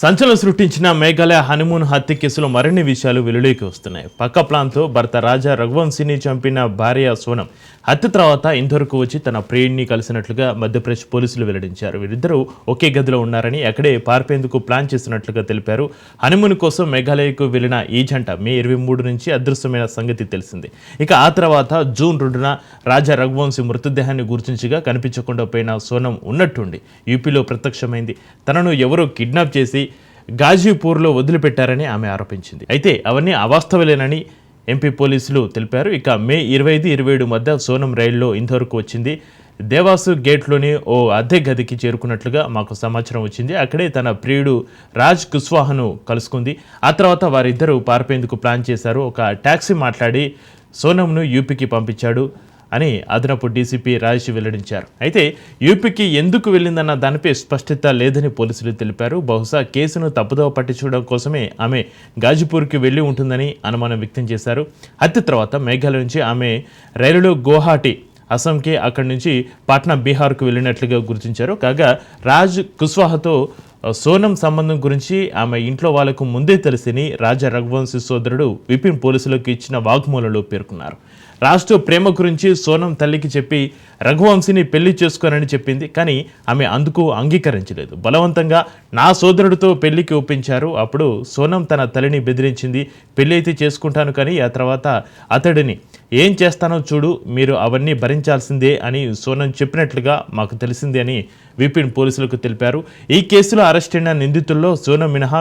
సంచలనం సృష్టించిన మేఘాలయ హనుమూన్ హత్య కేసులో మరిన్ని విషయాలు వెలుగులోకి వస్తున్నాయి. పక్క ప్లాన్తో భర్త రాజా రఘువంశీని చంపిన భార్య సోనం హత్య తర్వాత ఇందోర్కు వచ్చి తన ప్రియుడిని కలిసినట్లుగా మధ్యప్రదేశ్ పోలీసులు వెల్లడించారు. వీరిద్దరూ ఒకే గదిలో ఉన్నారని అక్కడే పార్పేందుకు ప్లాన్ చేసినట్లుగా తెలిపారు. హనుమూన్ కోసం మేఘాలయకు వెళ్ళిన ఈ జంట మే ఇరవై మూడు నుంచి అదృశ్యమైన సంగతి తెలిసింది. ఇక ఆ తర్వాత జూన్ రెండున రాజా రఘువంశీ మృతదేహాన్ని గుర్తించగా కనిపించకుండా పోయిన సోనం ఉన్నట్టుండి. యూపీలో ప్రత్యక్షమైంది. తనను ఎవరో కిడ్నాప్ చేసి గాజీపూర్లో వదిలిపెట్టారని ఆమె ఆరోపించింది. అయితే అవన్నీ అవాస్తవలేనని ఎంపీ పోలీసులు తెలిపారు. ఇక మే ఇరవై ఐదు ఇరవై ఏడు మధ్య సోనం రైల్లో ఇంతవరకు వచ్చింది. దేవాసు గేట్లోని ఓ అద్దె గదికి చేరుకున్నట్లుగా మాకు సమాచారం వచ్చింది. అక్కడే తన ప్రియుడు రాజ్ కుస్వాహను కలుసుకుంది. ఆ తర్వాత వారిద్దరూ పారిపోయేందుకు ప్లాన్ చేశారు. ఒక ట్యాక్సీ మాట్లాడి సోనంను యూపీకి పంపించాడు. అని అదనపు డీసీపీ రాజేష్ వెల్లడించారు. అయితే యూపీకి ఎందుకు వెళ్ళిందన్న దానిపై స్పష్టత లేదని పోలీసులు తెలిపారు. బహుశా కేసును తప్పుదోవ పట్టించడం కోసమే ఆమె గాజీపూర్కి వెళ్ళి ఉంటుందని అనుమానం వ్యక్తం చేశారు. హత్య తర్వాత మేఘాలయ నుంచి ఆమె రైలులో గౌహాటి అస్సాంకి అక్కడి నుంచి పాట్నా బీహార్కు వెళ్ళినట్లుగా గుర్తించారు. కాగా రాజ్ కుస్వాహతో సోనం సంబంధం గురించి ఆమె ఇంట్లో వాళ్ళకు ముందే తెలిసిని రాజా రఘువంశీ సోదరుడు విపిన్ పోలీసులకు ఇచ్చిన వాగ్మూలలో పేర్కొన్నారు. రాష్ట్ర ప్రేమ గురించి సోనం తల్లికి చెప్పి రఘువంశీని పెళ్ళి చేసుకోనని చెప్పింది కానీ ఆమె అందుకు అంగీకరించలేదు. బలవంతంగా నా సోదరుడితో పెళ్ళికి ఒప్పించారు. అప్పుడు సోనం తన తల్లిని బెదిరించింది పెళ్ళి అయితే చేసుకుంటాను కానీ ఆ తర్వాత అతడిని ఏం చేస్తానో చూడు మీరు అవన్నీ భరించాల్సిందే అని సోనం చెప్పినట్లుగా మాకు తెలిసింది అని విపిన్ పోలీసులకు తెలిపారు. ఈ కేసులో అరెస్టైన నిందితుల్లో సోనం మినహా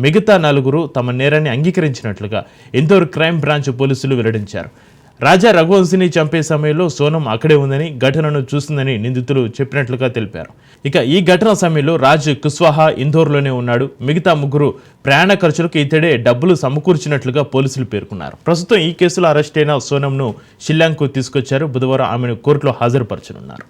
మిగతా నలుగురు తమ నేరాన్ని అంగీకరించినట్లుగా ఇందోర్ క్రైమ్ బ్రాంచ్ పోలీసులు వెల్లడించారు. రాజా రఘువంశిని చంపే సమయంలో సోనం అక్కడే ఉందని ఘటనను చూసిందని నిందితులు చెప్పినట్లుగా తెలిపారు. ఇక ఈ ఘటన సమయంలో రాజ్ కుస్వాహా ఇందోర్లోనే ఉన్నాడు. మిగతా ముగ్గురు ప్రయాణ ఖర్చులకు ఇతడే డబ్బులు సమకూర్చినట్లుగా పోలీసులు పేర్కొన్నారు. ప్రస్తుతం ఈ కేసులో అరెస్టైన సోనంను షిల్లాంగ్కు తీసుకొచ్చారు. బుధవారం ఆమెను కోర్టులో హాజరుపరచనున్నారు.